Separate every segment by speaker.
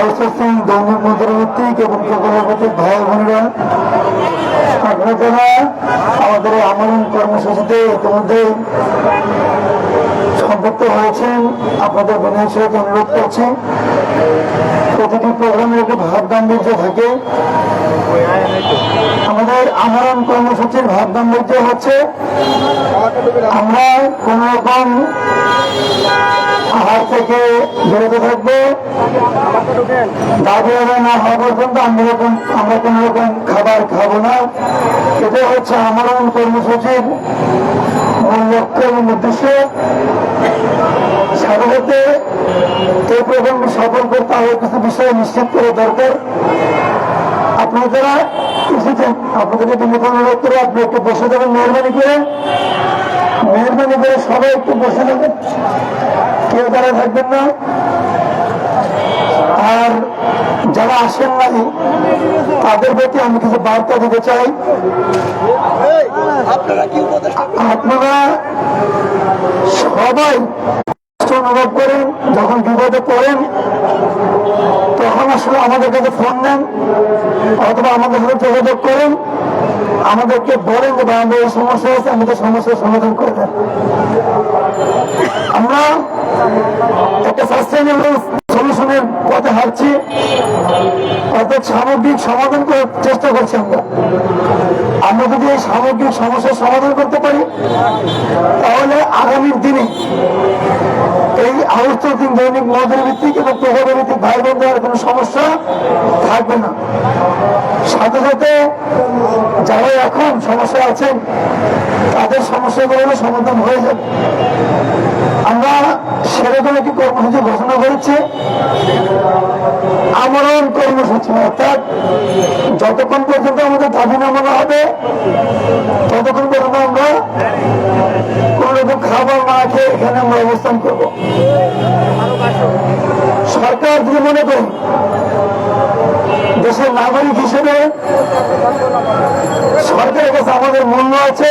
Speaker 1: Outsourcing দৈনিক মন্ত্রভিত্তিক এবং প্রকল্পভিত্তিক ভাই বোনেরা আপনারা আমাদের আমরণ কর্মসূচিতে ইতিমধ্যে সম্পৃক্ত হয়েছেন। আপনাদের বিনয় সহিত অনুরোধ করছি, প্রতিটি প্রোগ্রামের একটা ভাব থাকে। আমাদের আমরণ কর্মসূচির ভাব গাম্ভীর্য হচ্ছে, আমরা কোন রকম আহার থেকে বিরত থাকব। দাবি আদায় না হওয়া পর্যন্ত আমরা রকম আমরা কোন রকম খাবার খাব না। এটা হচ্ছে আমরণ কর্মসূচির মূল লক্ষ্য এবং উদ্দেশ্য। সাথে এই প্রোগ্রামকে সফল করতে আরও কিছু বিষয় নিশ্চিত করা দরকার। আপনারা যারা এসেছেন, আপনাদেরকে বিনীত অনুরোধ করে আপনি একটু বসে যাবেন মেহরবানি করে। মেহরবানি করে সবাই একটু বসে যাবেন। কেউ তারা থাকবেন না। আর যারা আসেন নাই, তাদের প্রতি আমি কিছু বার্তা দিতে চাই। আপনারা সবাই অনুভব করেন, যখন বিপদে পড়েন, তখন আসলে আমাদের কাছে ফোন নেন, অথবা আমাদের সাথে যোগাযোগ করেন। আমাদেরকে বলেন যে, ভাই, আমাদের সমস্যা আছে আমাদের সমস্যার সমাধান করে দেন। আমরা একটা সাস্টেনেবল সলিউশনের পথে হাঁটছি। অর্থাৎ সামগ্রিক সমাধান করার চেষ্টা করছি আমরা। আমরা যদি এই সামগ্রিক সমস্যার সমাধান করতে পারি, তাহলে আগামীর দিনে এই আউটসোর্সিং দৈনিক মজুরি ভিত্তিক এবং প্রকল্প ভিত্তিক ভাই বোনদের কোনো সমস্যা থাকবে না। সাথে সাথে যারা এখন সমস্যা আছেন তাদের সমস্যাগুলো সমাধান হয়ে যাবে। আমরা সেরকম একটি কর্মসূচি ঘোষণা করেছি। আমরণ কর্মসূচি, অর্থাৎ যতক্ষণ পর্যন্ত আমাদের দাবি নামানো হবে, ততক্ষণ পর্যন্ত আমরা কোন রকম খাবার না খেয়ে এখানে আমরা অবস্থান করব। সরকার যদি মনে করি দেশের নাগরিক হিসেবে সরকারের কাছে আমাদের মূল্য আছে।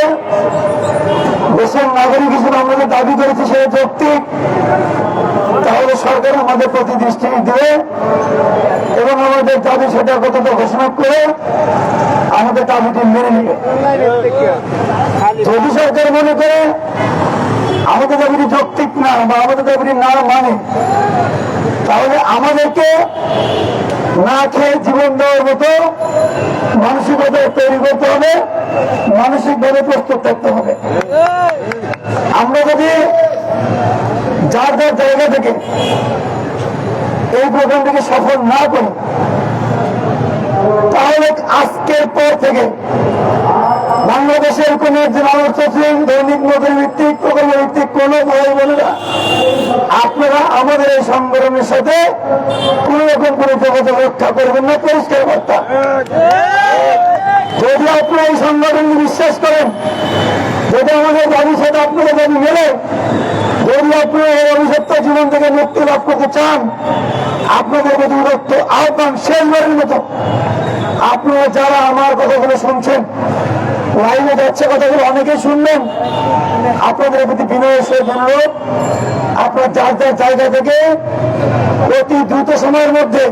Speaker 1: দেশের নাগরিক হিসেবে আমরা দাবি করেছি সেটা যৌক্তিক। তাহলে সরকার আমাদের প্রতি দৃষ্টি দেবে এবং আমাদের দাবি সেটা কতটা ঘোষণা করে আমাদের দাবিটি মেনে নেবে। যদি সরকার মনে করে আমাদের দাবিটি যৌক্তিক না বা আমাদের দাবিটি না মানে তাহলে আমাদেরকে না খেয়ে জীবন দেওয়ার মতো মানসিকতা তৈরি করতে হবে, মানসিকভাবে প্রস্তুত থাকতে হবে। আমরা যদি যার যার জায়গা থেকে এই প্রোগ্রামটিকে সফল না করি, তাহলে আজকের পর থেকে বাংলাদেশের কোন একজন আলোচনা দৈনিক মজুরি ভিত্তিক, প্রকল্প ভিত্তিক কোন ভাই বোনেরা আপনারা আমাদের এই সংগঠনের সাথে কোন রকম কোন যোগাযোগ রক্ষা করবেন না, পরিষ্কার বার্তা। যদি আপনারা এই সংগঠনকে বিশ্বাস করেন, যদি আমাদের দাবি সাথে আপনারা দাবি মেলে, যদি আপনারা এই অভিশপ্ত জীবন থেকে মুক্তি লাভ করতে চান আপনাদের প্রতি বিরক্ত আহ্বান শেষবারের মতো। আপনারা যারা আমার কথাগুলো শুনছেন লাইনে যাচ্ছে কথাগুলো অনেকেই শুনবেন। আপনাদের প্রতি বিনয় সে অনুরোধ। আপনার যার যার জায়গা থেকে অতি দ্রুত সময়ের মধ্যে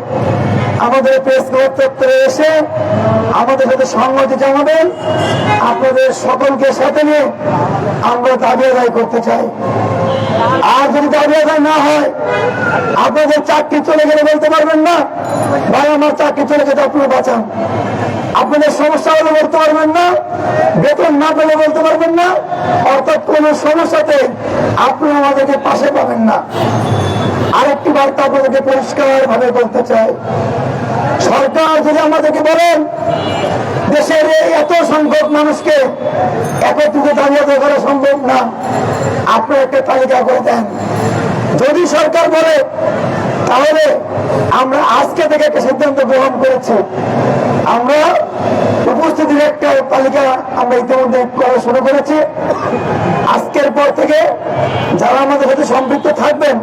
Speaker 1: আমাদের প্রেস ক্লাব চত্বরে এসে আমাদের সাথে সংগতি জানাবেন। আপনাদের সকলকে সাথে নিয়ে আমরা দাবি আদায় করতে চাই। আর যদি দাবি আদায় না হয়, আপনাদের চাকরি চলে গেলে বলতে পারবেন না। ভাই, আমার চাকরি চলে গেছে আপনারা বাঁচান। আপনাদের সমস্যা হলে বলতে পারবেন না, বেতন না পেলে বলতে পারবেন না, অর্থাৎ কোন সমস্যাতে আপনি আমাদেরকে পাশে পাবেন না। আরেকটি বার্তা আপনাদেরকে পরিষ্কার ভাবে বলতে চাই। সরকার যদি আমাদেরকে বলেন, দেশের এই এত সংখ্যক মানুষকে একত্রিত দাঁড়িয়ে করা সম্ভব না, আপনার একটা তালিকা করে দেন। যদি সরকার বলে তাহলে আমরা আজকে থেকে একটা সিদ্ধান্ত গ্রহণ করেছি। আমরা উপস্থিতির একটা তালিকা আমরা ইতিমধ্যে করা শুরু করেছি। আজকের পর থেকে যারা আমাদের সাথে সম্পৃক্ত থাকবেন,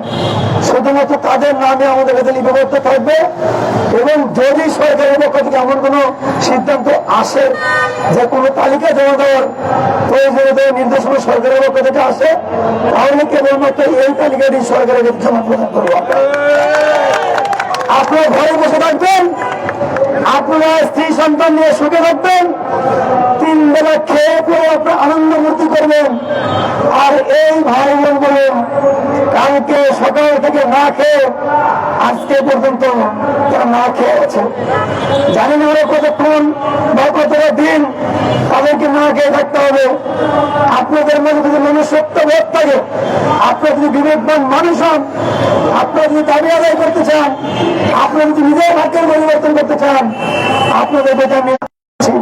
Speaker 1: শুধুমাত্র তাদের নামে আমাদের কাছে লিপিবদ্ধ থাকবে এবং যদি সরকারের পক্ষ থেকে এমন কোনো সিদ্ধান্ত আসে যে কোনো তালিকা জমা দেওয়ার প্রয়োজনীয় নির্দেশনা সরকারের পক্ষ থেকে আসে, তাহলে কেবলমাত্র এই তালিকাটি সরকারের জমা প্রদান করব আপনারা ঘরে বসে থাকবেন। আপনারা স্ত্রী সন্তান নিয়ে সুখে থাকবেন। তিন বেলা খেয়ে পরে আপনার আনন্দ মূর্তি করবেন। আর এই ভাই বোন কালকে সকাল থেকে না খেয়ে আজকে পর্যন্ত তারা না খেয়ে আছে জানি না ওরা কতক্ষণ বা কতটা দিন তাদেরকে না খেয়ে থাকতে হবে। আপনাদের মধ্যে যদি মনুষ্যত্ব বোধ থাকে, আপনারা যদি বিবেকবান মানুষ হন, আপনারা যদি দাবি আদায় করতে চান, আপনারা যদি নিজের ভাগ্যের পরিবর্তন করতে চান, আপনাদের বেতন আসছি।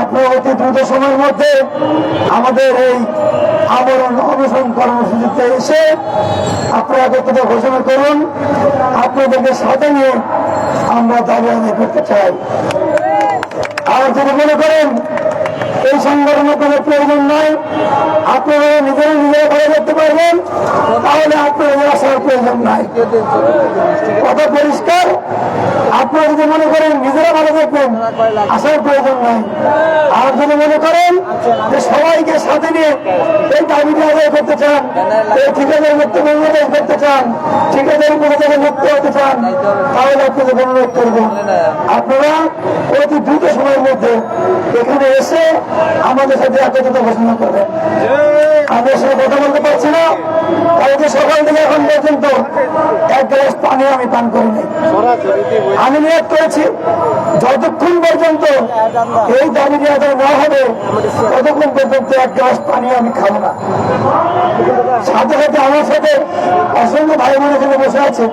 Speaker 1: আপনারা অতি দ্রুত সময়ের মধ্যে আমাদের এই আমরণ অনশন কর্মসূচিতে এসে আপনারা একত্রিত ঘোষণা করুন। আপনাদেরকে সাথে নিয়ে আমরা দাবি আদায় করতে চাই। আর যদি মনে করেন এই সংগঠনের কোনো প্রয়োজন নাই, আপনারা নিজেরা নিজেরা ভালো করতে পারবেন, তাহলে আপনাদের আসার প্রয়োজন নাই। কথা পরিষ্কার? যদি মনে করেন নিজেরা ভালো থাকবেন আসার প্রয়োজন নাই। আর যদি মনে করেন যে সবাইকে সাথে নিয়ে এই দাবিটা আদায় করতে চান, এই ঠিকাদার মুক্ত বাংলাদেশ করতে চান, ঠিকাদার উপরে থেকে মুক্ত হতে চান, তাহলে আপনাদের অনুরোধ করব আপনারা অতি দ্রুত সময়ের মধ্যে এখানে এসে আমাদের সাথে একত্রিত ঘোষণা করবেন। আমি আসলে কথা বলতে পারছি না। কালকে সকাল থেকে এখন পর্যন্ত এক গ্লাস পানি আমি পান করিনি। আমি নিয়োগ করেছি, যতক্ষণ পর্যন্ত এই দাবি আদায় না হবে, ততক্ষণ পর্যন্ত এক গ্লাস পানি আমি খাব না। সাথে সাথে আমার সাথে অসংখ্য ভাই বোন এখানে বসে আছে,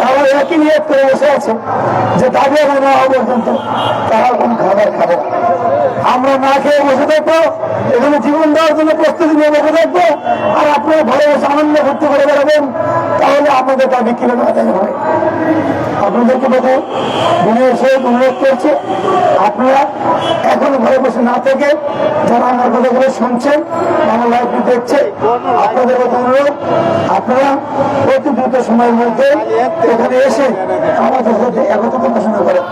Speaker 1: তারা একই নিয়োগ করে বসে আছে, যে দাবি আদায় না হওয়া পর্যন্ত তারা কোনো খাবার খাবে না। আমরা না খেয়ে বসে থাকব, এখানে জীবন দেওয়ার জন্য প্রস্তুতি নিয়ে বসে থাকব, আর আপনারা ঘরে বসে আনন্দ ভর্তি করে বেড়াবেন, তাহলে আপনাদের দাবি কীভাবে আদায় হবে? আপনাদেরকে বোধহয় দুনিয়া সে অনুরোধ করছে, আপনারা বসে না থেকে যারা আমার কথাগুলো শুনছেন, আমার লাইভটি দেখছে, আপনাদের কথা অনুরোধ, আপনারা অতি দ্রুত সময়ের মধ্যে এখানে এসে আমাদের সাথে একত্রিত ঘোষণা করেন।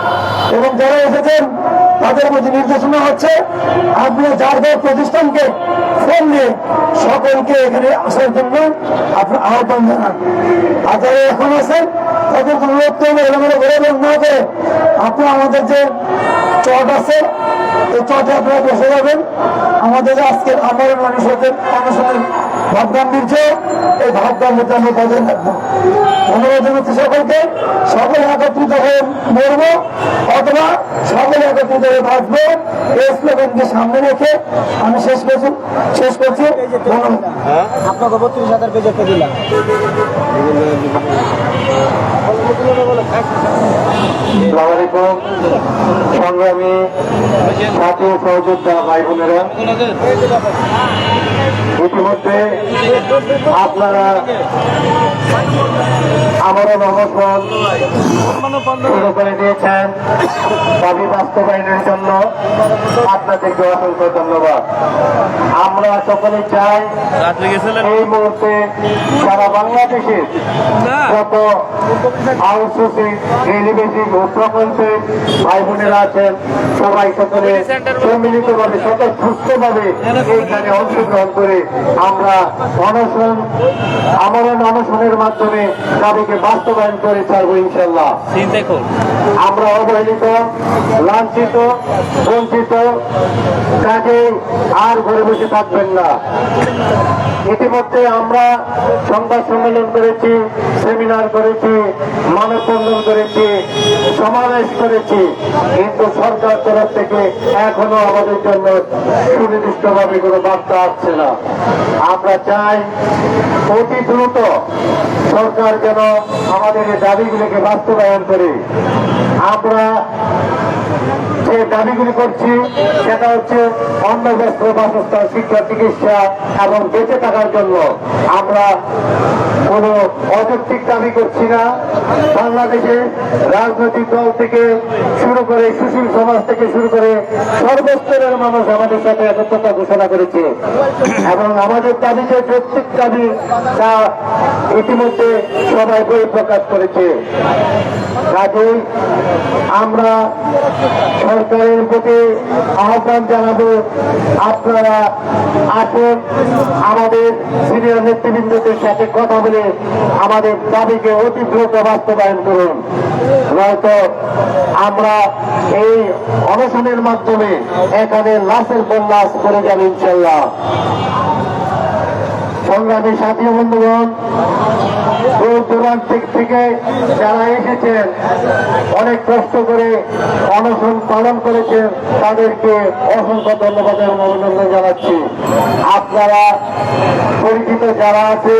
Speaker 1: এবং যারা এসেছেন, তাদের মধ্যে নির্দেশনা হচ্ছে আপনারা যার যার প্রতিষ্ঠানকে ফোন দিয়ে সকলকে এখানে আসার জন্য আপনার আহ্বান জানান। আর যারা এখন আছেন, তাদের অনুরোধ করবে এলোমেলো ঘুরে বের না করে আমাদের যে চট আছে এই চটে আপনারা বসে যাবেন। আমাদের আজকে আজকের আমার হতে মানুষের ভাব গাম্ভীর্য এই ভাব গাম্ভীর্য আমরা বজায় রাখব ধন্যবাদ জানাচ্ছি সকলকে। সকলে একত্রিত হয়ে মরবো অথবা সকলে একত্রিত হয়ে বাঁচবো। এই স্লোগানকে সামনে রেখে আমি শেষ করছি। শেষ করছি।
Speaker 2: আপনাকে বত্রিশ হাজার পেজ একটা দিলাম।
Speaker 1: সংগ্রামী সাথী সহযোদ্ধা ভাই বোনেরা। ইতিমধ্যে আপনারা আমারও শুরু করে দিয়েছেন। দাবি বাস্তবায়নের জন্য আপনাদেরকে অসংখ্য ধন্যবাদ। আমরা সকলে
Speaker 3: রাত্রে গেছিলেন।
Speaker 1: এই মুহূর্তে সারা বাংলাদেশের যত আউটসোর্সিং রেলিভেসিং ও প্রকল্পে ভাই বোনেরা আছেন। সবাই সকলে সম্মিলিতভাবে সকল সুস্থভাবে এইখানে অংশগ্রহণ করে আমরা অনশন আমরণ অনশনের মাধ্যমে দাবিকে বাস্তবায়ন করে ছাড়বো ইনশাল্লাহ আমরা অবহেলিত লাঞ্ছিত বঞ্চিত কাজে আর ঘরে বসে থাকবেন না। ইতিমধ্যে আমরা সংবাদ সম্মেলন করেছি, সেমিনার করেছি, মানববন্ধন করেছি, সমাবেশ করেছি। কিন্তু সরকার তরফ থেকে এখনও আমাদের জন্য সুনির্দিষ্টভাবে কোনো বার্তা আসছে না। আমরা চাই অতি দ্রুত সরকার যেন আমাদের এই দাবিগুলিকে বাস্তবায়ন করে। আমরা যে দাবিগুলি করছি, সেটা হচ্ছে অন্ন বস্ত্র বাসস্থান, শিক্ষা, চিকিৎসা এবং বেঁচে থাকার জন্য আমরা কোনো অযৌক্তিক দাবি করছি না। বাংলাদেশে রাজনৈতিক দল থেকে শুরু করে সুশীল সমাজ থেকে শুরু করে সর্বস্তরের মানুষ আমাদের সাথে একত্রতা ঘোষণা করেছে। এবং আমাদের দাবি যে যৌক্তিক দাবি, তা ইতিমধ্যে সবাই বই প্রকাশ করেছে। কাজেই আমরা সরকারের প্রতি আহ্বান জানাব, আপনারা আসুন, আমাদের সিনিয়র নেতৃবৃন্দদের সাথে কথা বলে আমাদের দাবিকে অতি দ্রুত বাস্তবায়ন করুন। নয়তো আমরা এই অনশনের মাধ্যমে এখানে লাশের লাশ করে যাবে ইনশাল্লাহ সংগ্রামী সাথী বন্ধুগণ, দূর দূরান্ত থেকে যারা এসেছেন, অনেক কষ্ট করে অনশন পালন করেছেন, তাদেরকে অসংখ্য ধন্যবাদ এবং অভিনন্দন জানাচ্ছি। আপনারা পরিচিত যারা আছে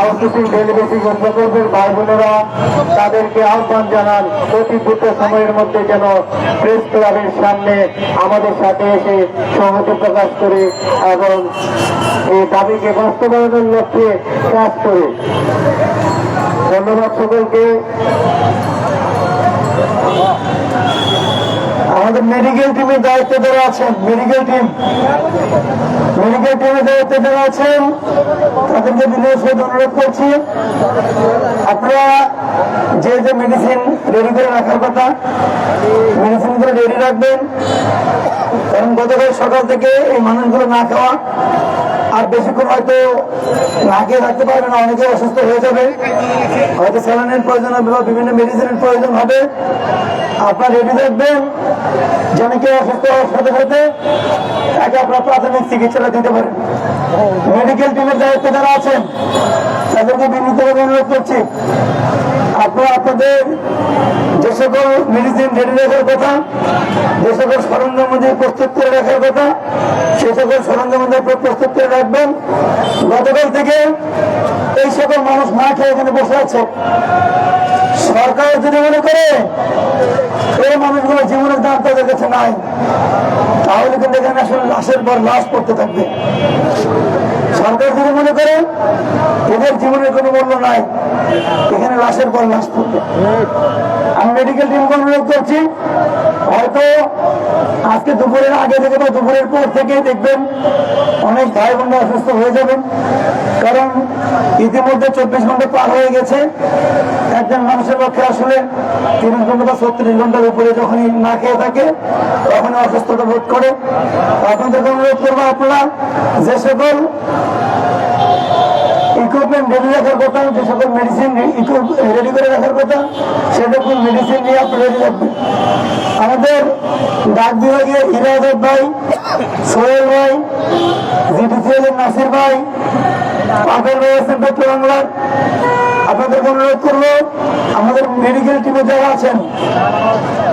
Speaker 1: আউটসোর্সিং ডেলিগেসি প্রকল্পের ভাই বোনেরা, তাদেরকে আহ্বান জানান, অতি দ্রুত সময়ের মধ্যে যেন প্রেস ক্লাবের সামনে আমাদের সাথে এসে সহযোগ প্রকাশ করে এবং এই দাবিকে বাস্তবায়নের লক্ষ্যে কাজ করে। ধন্যবাদ সকলকে। আমাদের মেডিকেল টিমের দায়িত্ব যারা আছেন মেডিকেল টিম মেডিকেল টিমের দায়িত্ব যারা আছেন, তাদেরকে বিনয় সহিত অনুরোধ করছি। আপনারা যে যে মেডিসিন রেডি করে রাখার কথা মেডিসিনগুলো রেডি রাখবেন। কারণ গতকাল সকাল থেকে এই মানুষগুলো না খাওয়া আর বেশিক্ষণ হয়তো খেয়ে থাকতে পারবে না, অনেকে অসুস্থ হয়ে যাবে। হয়তো স্যালাইনের প্রয়োজন হবে বা বিভিন্ন মেডিসিনের প্রয়োজন হবে। আপনার রেডি থাকবেন, যেন কেউ অসুস্থ হওয়ার সাথে সাথে তাকে আপনার প্রাথমিক চিকিৎসাটা দিতে পারেন। মেডিকেল টিমের দায়িত্ব যারা আছেন, তাদেরকে বিনীতভাবে অনুরোধ করছি, আপনারা আপনাদের যে সকল মেডিসিন রেডি রাখার কথা, যে সকল সরঞ্জাম প্রস্তুত করে রাখার কথা সে সকল সরঞ্জাম অনুযায়ী প্রস্তুত করে রাখবেন। গতকাল থেকে এই সকল মানুষ না খেয়ে এখানে বসে আছে। সরকার যদি মনে করে এই মানুষগুলো জীবনের দাম তাদের কাছে নাই, তাহলে কিন্তু এখানে আসলে লাশের পর লাশ পড়তে থাকবে। সরকার যদি মনে করে এদের জীবনের কোনো মূল্য নাই। এখানে লাশের পর লাশ পড়বে আমি মেডিকেল টিমকে অনুরোধ করছি, হয়তো আজকে দুপুরের আগে থেকে বা দুপুরের পর থেকে দেখবেন অনেক ভাই বোনরা অসুস্থ হয়ে যাবেন। কারণ ইতিমধ্যে চব্বিশ ঘণ্টা পার হয়ে গেছে। একজন মানুষের পক্ষে আসলে তিরিশ ঘণ্টা বা ছত্রিশ ঘণ্টার উপরে যখনই না খেয়ে থাকে তখন অসুস্থতা বোধ করে। আপনাদেরকে অনুরোধ করব আপনারা যে সকল ইকুইপমেন্ট রেডি রাখার কথা, যে সকল মেডিসিন রেডি করে রাখার কথা, সে সকল মেডিসিন নিয়ে আপনি রেডি রাখবেন আমাদের ডাক বিভাগে ইরাজত ভাই, সোহেল ভাই, জিডিসিএল এর নাসির ভাই পাবেল ভাই আছেন বাংলার আপনাদের অনুরোধ করব, আমাদের মেডিকেল টিমে যারা আছেন,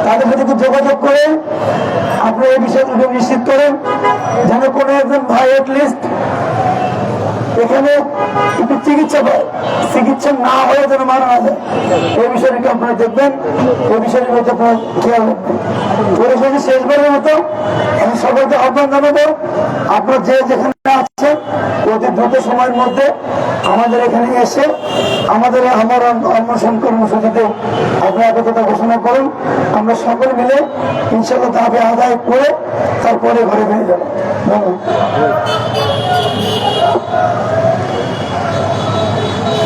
Speaker 1: তাদের সাথে একটু যোগাযোগ করে আপনি এই বিষয়গুলো নিশ্চিত করেন, যেন কোনো একজন ভাই লিস্ট এখানে একটু চিকিৎসা পায়। চিকিৎসা না হয়ে যেন মারা না যায়। এই বিষয়টিকে আপনারা দেখবেন। এই বিষয়টির মধ্যে আপনার খেয়াল শেষবারের মতো আমি সকলকে আহ্বান জানাব, আপনার যে যেখানে আছে অতি দ্রুত সময়ের মধ্যে আমাদের এখানে এসে আমাদের আমার অন্বেষণ কর্মসূচিতে আপনারা একতা ঘোষণা করুন। আমরা সকলে মিলে ইনশাল্লাহ দাবি আদায় করে তারপরে ঘরে ফিরে যাব।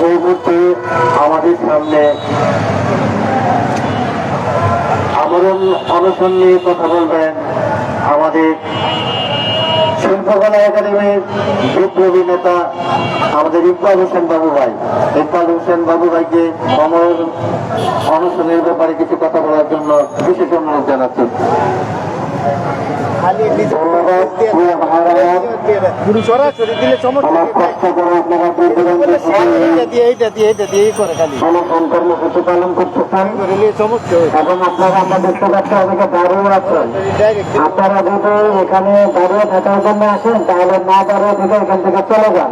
Speaker 1: এই আমাদের সামনে আমরণ অনশন নিয়ে কথা বলবেন আমাদের শিল্পকলা একাডেমির বিপ্লবী নেতা আমাদের ইকবাল হোসেন বাবু ভাই। ইকবাল হোসেন বাবু ভাইকে অনশনের ব্যাপারে কিছু কথা বলার জন্য বিশেষ অনুরোধ জানাচ্ছি।
Speaker 2: সমস্যা
Speaker 1: আপনারা দূর দূরান্ত থেকে
Speaker 2: এইটা দিয়ে এইটা দিয়ে এইটা করে খালি
Speaker 1: কর্মসূচি পালন করতেছেন
Speaker 2: রিলে সমস্যা
Speaker 1: এবং আপনারা আমরা দেখতে অনেকে দাঁড়িয়ে আছেন আপনারা যদি এখানে দাঁড়িয়ে থাকার জন্য আসেন, তাহলে না দাঁড়িয়ে থেকে এখান থেকে চলে যান।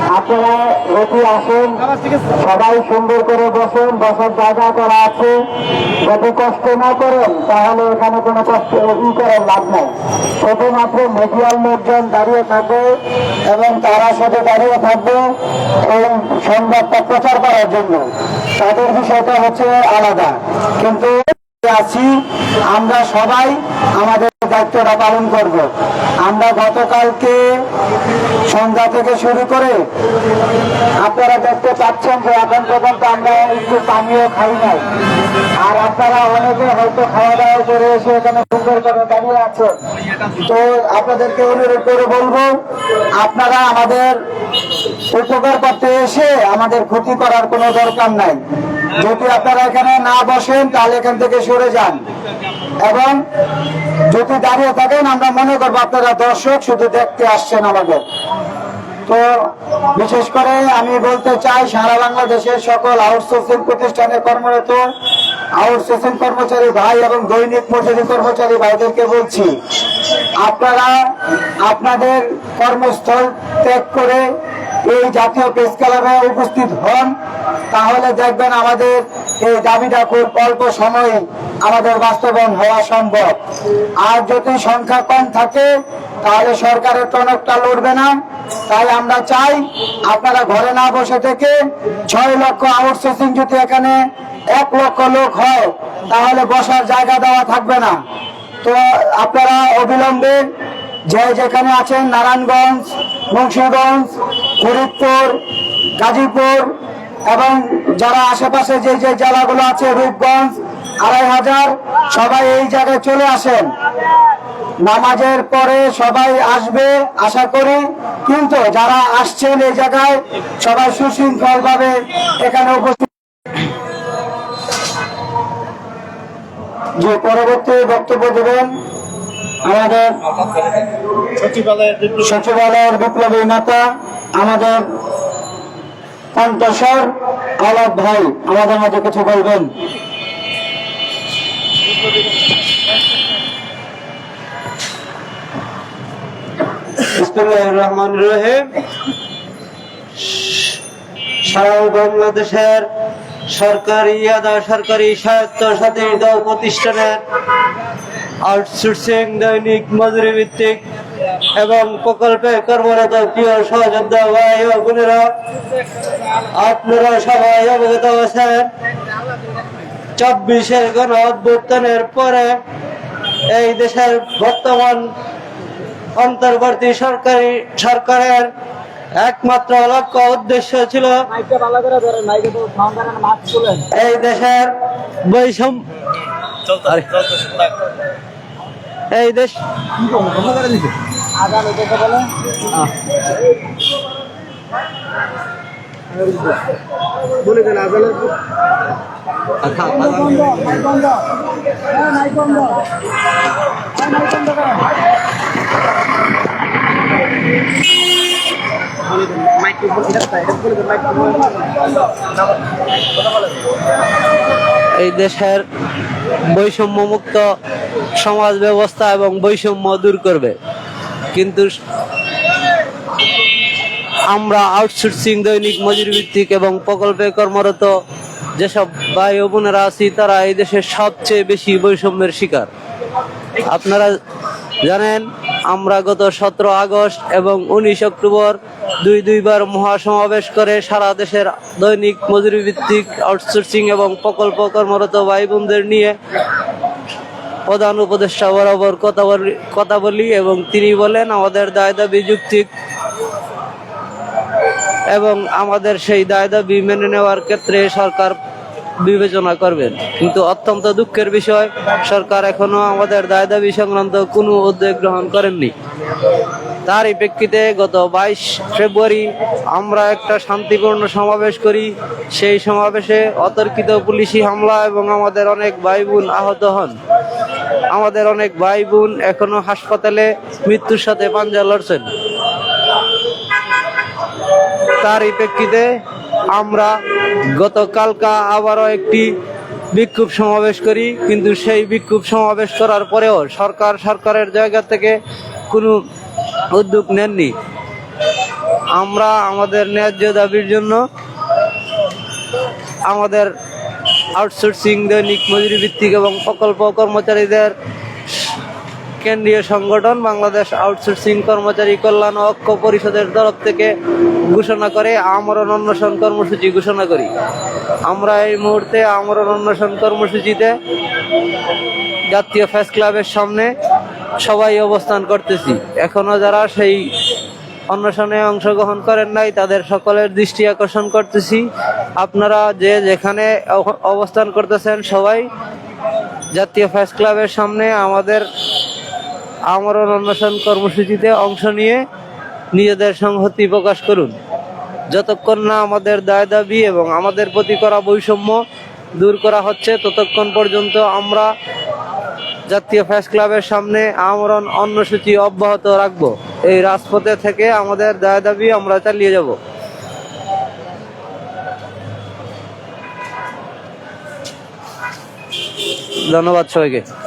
Speaker 1: সবাই সুন্দর
Speaker 4: করে বসেন, বসার জায়গা করা আছে। যদি কষ্ট না করেন, তাহলে এখানে কোনো কষ্ট ই করার লাভ নাই। শুধুমাত্র মিডিয়াল লোকজন দাঁড়িয়ে থাকবে এবং তারা সাথে দাঁড়িয়ে থাকবে এবং সংবাদটা প্রচার করার জন্য। তাদের বিষয়টা হচ্ছে আলাদা। কিন্তু আছি, আমরা সবাই আমাদের দায়িত্বটা পালন করব। আমরা গতকালকে সন্ধ্যা থেকে শুরু করে আপনারা দেখতে পাচ্ছেন যে এখন পর্যন্ত আমরা একটু পানীয় খাই নাই। আর আপনারা অনেকে হয়তো খাওয়া দাওয়া করে এসে এখানে সুন্দর করে দাঁড়িয়ে আছেন। তো আপনাদেরকে অনুরোধ করে বলব, আপনারা আমাদের উপকার করতে এসে আমাদের ক্ষতি করার কোনো দরকার নাই। যদি আপনারা এখানে না বসেন, তাহলে এখান থেকে সরে যান। এবং যদি দাঁড়িয়ে থাকেন, আমরা মনে করব আপনারা দর্শক, শুধু দেখতে আসছেন আমাদের। তো বিশেষ করে আমি বলতে চাই, সারা বাংলাদেশের সকল আউটসোর্সিং প্রতিষ্ঠানে কর্মরত আউটসোর্সিং কর্মচারী ভাই এবং দৈনিক মজুরি কর্মচারী ভাইদেরকে বলছি, আপনারা আপনাদের কর্মস্থল ত্যাগ করে এই জাতীয় প্রেস ক্লাবে উপস্থিত হন, তাহলে দেখবেন আমাদের এই দাবিটা খুব অল্প সময়ে আমাদের বাস্তবায়ন হওয়া সম্ভব। আর যদি সংখ্যা কম থাকে, তাহলে সরকারের টনকটা লড়বে না। তাই আমরা চাই, আপনারা ঘরে না বসে থেকে ছয় লক্ষ আউটসোর্সিং যদি এখানে এক লক্ষ লোক হয়, তাহলে বসার জায়গা দেওয়া থাকবে না। তো আপনারা অবিলম্বে যে যেখানে আছেন, নারায়ণগঞ্জ, মুন্সিগঞ্জ, ফরিদপুর, গাজীপুর এবং যারা আশেপাশে যে যে জেলাগুলো আছে, রূপগঞ্জ আড়াই হাজার, সবাই এই জায়গায় চলে আসেন। নামাজের পরে সবাই আসবে, আশা করি। কিন্তু যারা আসছেন এই জায়গায়, সবাই সুশৃঙ্খল ভাবে এখানে উপস্থিত। যে পরবর্তী বক্তব্য দেবেন, আমাদের
Speaker 2: সচিবালয়ের
Speaker 4: বিপ্লবী নেতা, আমাদের কণ্ঠস্বর আলাপ ভাই, আমাদের মধ্যে কিছু বলবেন।
Speaker 3: রহমানির রহিম। সারা বাংলাদেশের সরকারি আধা সরকারি প্রতিষ্ঠানের আউটসোর্সিং দৈনিক মজুরি ভিত্তিক এবং প্রকল্পে কর্মরত প্রিয় সহযোদ্ধা ভাই ও বোনেরা, আপনারা সবাই অবগত আছেন, চব্বিশের গণ অভ্যুত্থানের পরে এই দেশের বর্তমান অন্তর্বর্তী সরকারি সরকারের একমাত্র লক্ষ্য উদ্দেশ্য ছিল এই দেশের বৈষম এই দেশ
Speaker 2: বলে। বলে
Speaker 3: এই দেশের বৈষম্য মুক্ত সমাজ ব্যবস্থা এবং বৈষম্য দূর করবে। কিন্তু আমরা আউটসোর্সিং দৈনিক মজুরি ভিত্তিক এবং প্রকল্পে কর্মরত যেসব ভাই বোনেরা আছি, তারা এই দেশের সবচেয়ে বেশি বৈষম্যের শিকার। আপনারা জানেন আমরা গত সতেরো আগস্ট এবং উনিশ অক্টোবর দুই দুইবার মহাসমাবেশ করে সারা দেশের দৈনিক মজুরি ভিত্তিক আউটসোর্সিং এবং প্রকল্প কর্মরত ভাই বোনদের নিয়ে প্রধান উপদেষ্টা বরাবর কথা বলি কথা বলি এবং তিনি বলেন, আমাদের দায় দাবি যুক্তিক এবং আমাদের সেই দায় দাবি মেনে নেওয়ার ক্ষেত্রে সরকার বিবেচনা করবেন। কিন্তু অত্যন্ত দুঃখের বিষয়, সরকার এখনও আমাদের দায় দাবি সংক্রান্ত কোনো উদ্যোগ গ্রহণ করেননি। তারই প্রেক্ষিতে গত বাইশ ফেব্রুয়ারি আমরা একটা শান্তিপূর্ণ সমাবেশ করি। সেই সমাবেশে অতর্কিত পুলিশি হামলা এবং আমাদের অনেক ভাই বোন আহত হন। আমাদের অনেক ভাই বোন এখনও হাসপাতালে মৃত্যুর সাথে পাঞ্জা লড়ছেন। তারই প্রেক্ষিতে আমরা গতকালকা আবারও একটি বিক্ষোভ সমাবেশ করি, কিন্তু সেই বিক্ষোভ সমাবেশ করার পরেও সরকার সরকারের জায়গা থেকে কোনো উদ্যোগ নেননি। আমরা আমাদের ন্যায্য দাবির জন্য আমাদের আউটসোর্সিং দৈনিক মজুরি ভিত্তিক এবং প্রকল্প কর্মচারীদের কেন্দ্রীয় সংগঠন বাংলাদেশ আউটসোর্সিং কর্মচারী কল্যাণ ঐক্য পরিষদের তরফ থেকে ঘোষণা করে আমরণ অন্বেষণ কর্মসূচি ঘোষণা করি। আমরা এই মুহূর্তে আমরণ অন্বেষণ কর্মসূচিতে জাতীয় ফ্যাস ক্লাবের সামনে সবাই অবস্থান করতেছি। এখনও যারা সেই অন্বেষণে অংশগ্রহণ করেন নাই, তাদের সকলের দৃষ্টি আকর্ষণ করতেছি। আপনারা যে যেখানে অবস্থান করতেছেন সবাই জাতীয় ফ্যাস ক্লাবের সামনে আমাদের আমরণ অন্বেষণ কর্মসূচিতে অংশ নিয়ে নিজেদের সংহতি প্রকাশ করুন। যতক্ষণ না আমাদের দায় দাবি এবং আমাদের প্রতি করা বৈষম্য দূর করা হচ্ছে, ততক্ষণ পর্যন্ত আমরা জাতীয় ফ্যাস ক্লাবের সামনে আমরণ অন্নসূচি অব্যাহত রাখব। এই রাজপথে থেকে আমাদের দায় দাবি আমরা চালিয়ে যাব। ধন্যবাদ সবাইকে।